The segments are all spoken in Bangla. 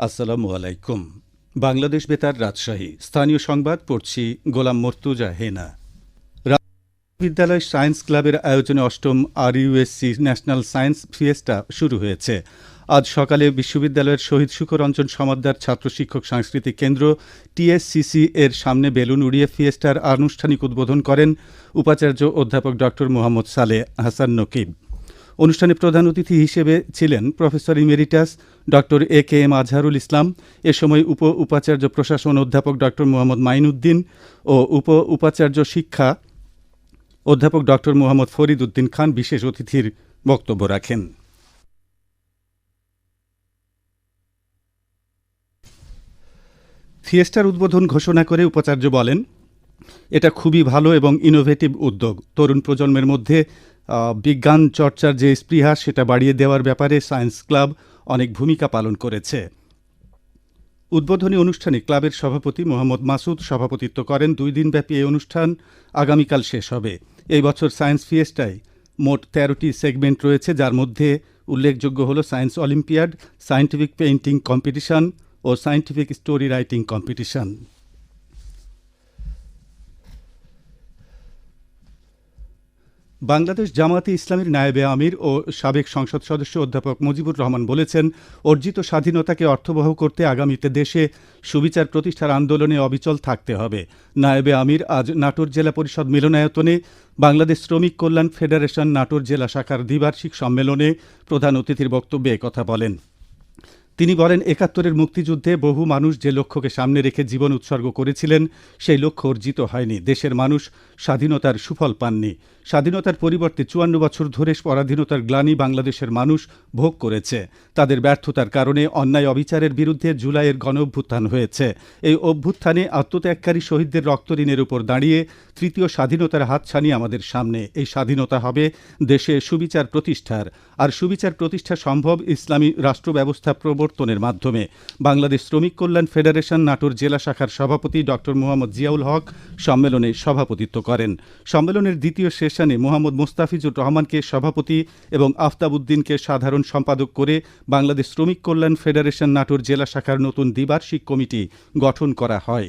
আসসালামু আলাইকুম। বাংলাদেশ বেতার রাজশাহী। স্থানীয় সংবাদ পড়ছি গোলাম মর্তুজা হেনা। বিদ্যালয় সায়েন্স ক্লাবের আয়োজনে অষ্টম আর ইউএসসি ন্যাশনাল সায়েন্স ফিয়েস্টা শুরু হয়েছে। আজ সকালে বিশ্ববিদ্যালয়ের শহীদ সুকরঞ্জন সমাদ্দার ছাত্র শিক্ষক সাংস্কৃতিক কেন্দ্র টিএসসিসি এর সামনে বেলুন উড়িয়ে ফিয়েস্টার আনুষ্ঠানিক উদ্বোধন করেন উপাচার্য অধ্যাপক ডক্টর মোহাম্মদ সালে হাসান নকিব। অনুষ্ঠানে প্রধান অতিথি হিসেবে ছিলেন professor emeritus doctor A K M Azharul Islam, এ সময় উপ উপাচার্য প্রশাসন অধ্যাপক ডক্টর মোহাম্মদ মাইনুদ্দিন ও উপ উপাচার্য শিক্ষা অধ্যাপক ডক্টর মোহাম্মদ ফরিদ উদ্দিন খান বিশেষ অতিথির বক্তব্য রাখেন। থিয়েস্টার উদ্বোধন ঘোষণা করে উপাচার্য বলেন এটা খুবই ভালো এবং ইনোভেটিভ উদ্যোগ। তরুণ প্রজন্মের মধ্যে বিজ্ঞান চর্চার যে স্পৃহা, সেটা বাড়িয়ে দেওয়ার ব্যাপারে সায়েন্স ক্লাব অনেক ভূমিকা পালন করেছে। উদ্বোধনী অনুষ্ঠানে ক্লাবের সভাপতি মোহাম্মদ মাসুদ সভাপতিত্ব করেন। দুই দিনব্যাপী এই অনুষ্ঠান আগামীকাল শেষ হবে। এই বছর সায়েন্স ফিয়েস্টায় মোট তেরোটি সেগমেন্ট রয়েছে, যার মধ্যে উল্লেখযোগ্য হল science olympiad, scientific painting competition ও scientific story writing competition. Bangladesh Jamaat-e ইসলামীর নায়েবে আমির ও সাবেক সংসদ সদস্য অধ্যাপক মুজিবুর রহমান বলেছেন, অর্জিত স্বাধীনতাকে অর্থবহ করতে আগামীতে দেশে সুবিচার প্রতিষ্ঠার আন্দোলনে অবিচল থাকতে হবে। নায়েবে আমির আজ নাটোর জেলা পরিষদ মিলনায়তনে বাংলাদেশ শ্রমিক কল্যাণ ফেডারেশন নাটোর জেলা শাখার দ্বিবার্ষিক সম্মেলনে প্রধান অতিথির বক্তব্যে কথা বলেন। তিনি বলেন, একাত্তরের মুক্তিযুদ্ধে বহু মানুষ যে লক্ষ্যকে সামনে রেখে জীবন উৎসর্গ করেছিলেন, সেই লক্ষ্য অর্জিত হয়নি। দেশের মানুষ স্বাধীনতার সুফল পাননি। স্বাধীনতার পরিবর্তে চুয়ান্ন বছর ধরে পরাধীনতার গ্লানি বাংলাদেশের মানুষ ভোগ করেছে। তাদের ব্যর্থতার কারণে অন্যায় অবিচারের বিরুদ্ধে জুলাইয়ের গণ অভ্যুত্থান হয়েছে। এই অভ্যুত্থানে আত্মত্যাগকারী শহীদদের রক্তঋণের উপর দাঁড়িয়ে তৃতীয় স্বাধীনতার হাতছানি আমাদের সামনে। এই স্বাধীনতা হবে দেশে সুবিচার প্রতিষ্ঠার। আর সুবিচার প্রতিষ্ঠা সম্ভব ইসলামী রাষ্ট্র ব্যবস্থা প্রবর্তনের মাধ্যমে। বাংলাদেশ শ্রমিক কল্যাণ ফেডারেশন নাটোর জেলা শাখার সভাপতি ডক্টর মোহাম্মদ জিয়াউল হক সম্মেলনে সভাপতিত্ব করেন। সম্মেলনের দ্বিতীয় সেশনে মোহাম্মদ মুস্তাফিজুর রহমানকে সভাপতি এবং আফতাবউদ্দিনকে সাধারণ সম্পাদক করে বাংলাদেশ শ্রমিক কল্যাণ ফেডারেশন নাটোর জেলা শাখার নতুন দ্বিবার্ষিক কমিটি গঠন করা হয়।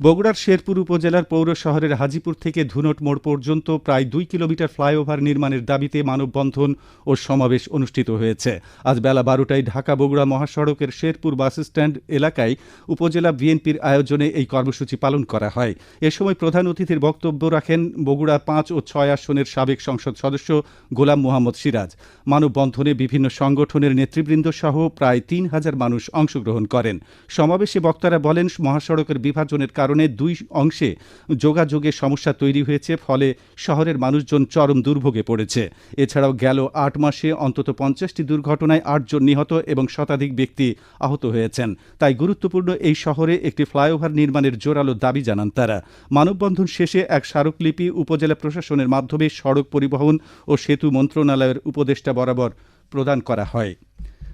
বগুড়ার শেরপুর উপজেলার পৌর শহরের হাজিপুর থেকে ধুনট মোড় পর্যন্ত প্রায় দুই কিলোমিটার ফ্লাইওভার নির্মাণের দাবিতে মানববন্ধন ও সমাবেশ অনুষ্ঠিত হয়েছে। আজ বেলা বারোটায় ঢাকা বগুড়া মহাসড়কের শেরপুর বাসস্ট্যান্ড এলাকায় উপজেলা বিএনপির আয়োজনে এই কর্মসূচি পালন করা হয়। এ সময় প্রধান অতিথির বক্তব্য রাখেন বগুড়া পাঁচ ও ছয় আসনের সাবেক সংসদ সদস্য গোলাম মোহাম্মদ সিরাজ। মানববন্ধনে বিভিন্ন সংগঠনের নেতৃবৃন্দ সহ প্রায় তিন হাজার মানুষ অংশগ্রহণ করেন। সমাবেশে বক্তারা বলেন, মহাসড়কের বিভাজনের কারণে দুই অংশে যোগাযোগের সমস্যা তৈরি হয়েছে, ফলে শহরের মানুষজন চরম দুর্ভোগে পড়েছে। এছাড়াও গেল আট মাসে অন্তত পঞ্চাশটি দুর্ঘটনায় আটজন নিহত এবং শতাধিক ব্যক্তি আহত হয়েছেন। তাই গুরুত্বপূর্ণ এই শহরে একটি ফ্লাইওভার নির্মাণের জোরালো দাবি জানান তারা। মানববন্ধন শেষে এক স্মারকলিপি উপজেলা প্রশাসনের মাধ্যমে সড়ক পরিবহন ও সেতু মন্ত্রণালয়ের উপদেষ্টা বরাবর প্রদান করা হয়।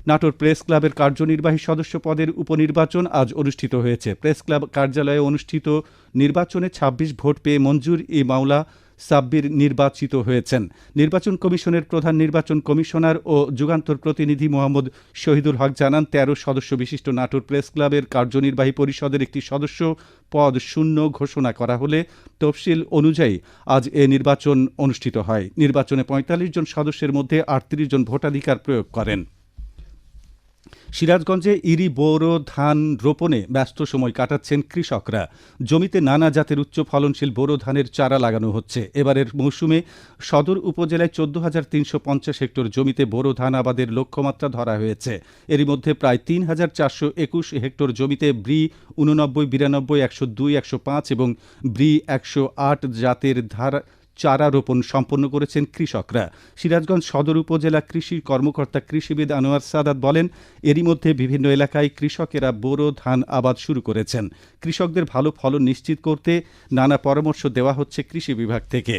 নাটোর প্রেস ক্লাবের কার্যনির্বাহী সদস্য পদের উপনির্বাচন আজ অনুষ্ঠিত হয়েছে। প্রেস ক্লাব কার্যালয়ে অনুষ্ঠিত নির্বাচনে ২৬ ভোট পেয়ে মঞ্জুর ই মাওলা সাব্বির নির্বাচিত হয়েছেন। নির্বাচন কমিশনের প্রধান নির্বাচন কমিশনার ও যুগান্তর প্রতিনিধি মোহাম্মদ শহীদুল হক জানান, তেরো সদস্য বিশিষ্ট নাটোর প্রেস ক্লাবের কার্যনির্বাহী পরিষদের একটি সদস্য পদ শূন্য ঘোষণা করা হলে তফসিল অনুযায়ী আজ এ নির্বাচন অনুষ্ঠিত হয়। নির্বাচনে পঁয়তাল্লিশ জন সদস্যের মধ্যে আটত্রিশ জন ভোটাধিকার প্রয়োগ করেন। সিরাজগঞ্জে ইরি, বোরো, ধান রোপণে ব্যস্ত সময় কাটাচ্ছেন কৃষকরা। জমিতে নানা জাতের উচ্চ ফলনশীল বোরো ধানের চারা লাগানো হচ্ছে। এবারের মৌসুমে সদর উপজেলায় চোদ্দ হাজার তিনশো পঞ্চাশ হেক্টর জমিতে বোরো ধান আবাদের লক্ষ্যমাত্রা ধরা হয়েছে। এরই মধ্যে প্রায় তিন হাজার চারশো একুশ হেক্টর জমিতে ব্রি উননব্বই বিরানব্বই, একশো দুই, একশো পাঁচ এবং ব্রি একশো আট জাতের ধারা চারা রোপণ সম্পন্ন করেছেন কৃষকরা। সিরাজগঞ্জ সদর উপজেলা কৃষি কর্মকর্তা কৃষিবিদ আনোয়ার সাদাত বলেন, এরই মধ্যে বিভিন্ন এলাকায় কৃষকেরা বোরো ধান আবাদ শুরু করেছেন। কৃষকদের ভালো ফলন নিশ্চিত করতে নানা পরামর্শ দেওয়া হচ্ছে কৃষি বিভাগ থেকে।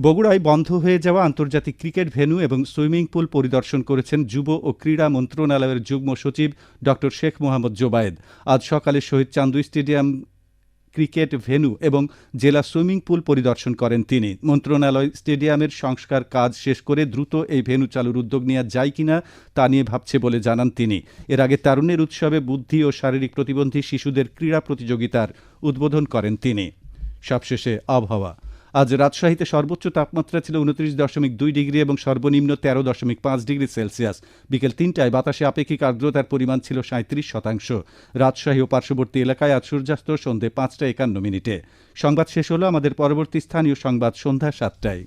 বগুড়ায় বন্ধ হয়ে যাওয়া আন্তর্জাতিক ক্রিকেট ভেন্যু এবং সুইমিং পুল পরিদর্শন করেছেন যুব ও ক্রীড়া মন্ত্রণালয়ের যুগ্ম সচিব ড শেখ মোহাম্মদ জোবায়েদ। আজ সকালে Shaheed Chandu stadium cricket venue এবং জেলা সুইমিং পুল পরিদর্শন করেন তিনি। মন্ত্রণালয় স্টেডিয়ামের সংস্কার কাজ শেষ করে দ্রুত এই ভেনু চালুর উদ্যোগ নেওয়া যায় কিনা তা নিয়ে ভাবছে বলে জানান তিনি। এর আগে তারুণ্যের উৎসবে বুদ্ধি ও শারীরিক প্রতিবন্ধী শিশুদের ক্রীড়া প্রতিযোগিতার উদ্বোধন করেন তিনি। সবশেষে আবহাওয়া। আজ রাজশাহীতে সর্বোচ্চ তাপমাত্রা ছিল উনত্রিশ দশমিক দুই ডিগ্রি এবং সর্বনিম্ন তেরো দশমিক পাঁচ ডিগ্রি সেলসিয়াস। বিকেল তিনটায় বাতাসে আপেক্ষিক আর্দ্রতার পরিমাণ ছিল সাঁত্রিশ শতাংশ। রাজশাহী ও পার্শ্ববর্তী এলাকায় আজ সূর্যাস্ত সন্ধে পাঁচটা একান্ন মিনিটে। সংবাদ শেষ হলো আমাদের পরবর্তী স্থানীয় সংবাদ সন্ধ্যা সাতটায়।